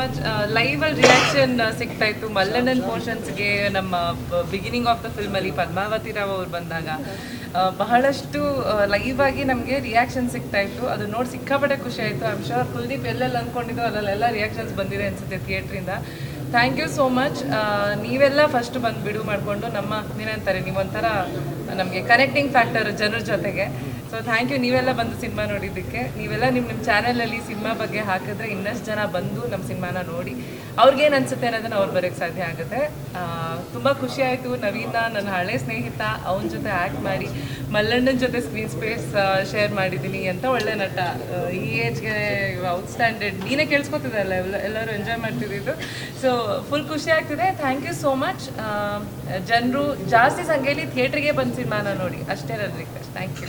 Much live ಅಲ್ಲಿ reaction ಸಿಗ್ತಾ ಇತ್ತು. ಮಲ್ಲಣ್ಣನ್ ಪೋರ್ಷನ್ಸ್ಗೆ ನಮ್ಮ ಬಿಗಿನಿಂಗ್ ಆಫ್ ದ ಫಿಲ್ಮ್ ಅಲ್ಲಿ ಪದ್ಮಾವತಿ ರಾವ್ ಅವ್ರು ಬಂದಾಗ ಬಹಳಷ್ಟು ಲೈವ್ ಆಗಿ ನಮಗೆ ರಿಯಾಕ್ಷನ್ ಸಿಗ್ತಾ ಇತ್ತು. ಅದು ನೋಡಿ ಸಿಕ್ಕಾಪಟ್ಟೆ ಖುಷಿ ಆಯಿತು. ಐ ಆಮ್ ಶೋರ್ ಕುಲ್ದೀಪ್ ಎಲ್ಲೆಲ್ಲ ಅಂದ್ಕೊಂಡಿದ್ದು ಅಲ್ಲೆಲ್ಲ ರಿಯಾಕ್ಷನ್ಸ್ ಬಂದಿದೆ ಅನ್ಸುತ್ತೆ ಥಿಯೇಟ್ರಿಂದ ಥ್ಯಾಂಕ್ ಯು ಸೋ ಮಚ್ ನೀವೆಲ್ಲ ಫಸ್ಟ್ ಬಂದು ಬಿಡು ಮಾಡಿಕೊಂಡು ನಮ್ಮ ಏನಂತಾರೆ ನೀವೊಂಥರ, ನಮಗೆ ಕನೆಕ್ಟಿಂಗ್ ಫ್ಯಾಕ್ಟರ್ ಜನರ ಜೊತೆಗೆ. ಸೊ ಥ್ಯಾಂಕ್ ಯು ನೀವೆಲ್ಲ ಬಂದು ಸಿನಿಮಾ ನೋಡಿದ್ದಕ್ಕೆ, ನೀವೆಲ್ಲ ನಿಮ್ಮ ನಿಮ್ಮ ಚಾನಲಲ್ಲಿ ಸಿನಿಮಾ ಬಗ್ಗೆ ಹಾಕಿದ್ರೆ ಇನ್ನಷ್ಟು ಜನ ಬಂದು ನಮ್ಮ ಸಿನಿಮಾನ ನೋಡಿ. ಅವ್ರಿಗೇನು ಅನಿಸುತ್ತೆ ಅನ್ನೋದನ್ನ ಅವ್ರು ಬರೋಕ್ಕೆ ಸಾಧ್ಯ ಆಗುತ್ತೆ. ತುಂಬ ಖುಷಿ ಆಯಿತು. ನವೀನ, ನನ್ನ ಹಳೆ ಸ್ನೇಹಿತ, ಅವನ ಜೊತೆ ಆ್ಯಕ್ಟ್ ಮಾಡಿ, ಮಲ್ಲಣ್ಣನ ಜೊತೆ ಸ್ಕ್ರೀನ್ ಸ್ಪೇಸ್ ಶೇರ್ ಮಾಡಿದ್ದೀನಿ. ಅಂತ ಒಳ್ಳೆ ನಟ. ಈ ಏಜ್ಗೆ ಔಟ್ಸ್ಟ್ಯಾಂಡೆಡ್ ನೀನೇ ಕೇಳಿಸ್ಕೊತಿದ್ದಲ್ಲ, ಎಲ್ಲ ಎಲ್ಲರೂ ಎಂಜಾಯ್ ಮಾಡ್ತಿದ್ದಿದ್ದು. ಸೊ ಫುಲ್ ಖುಷಿ ಆಗ್ತಿದೆ. ಥ್ಯಾಂಕ್ ಯು ಸೋ ಮಚ್ ಜನರು ಜಾಸ್ತಿ ಸಂಖ್ಯೆಯಲ್ಲಿ ಥಿಯೇಟ್ರಿಗೆ ಬಂದು ಸಿನಿಮಾನ ನೋಡಿ. ಅಷ್ಟೇ ನನ್ನ ರಿಕ್ವೆಸ್ಟ್ ಥ್ಯಾಂಕ್ ಯು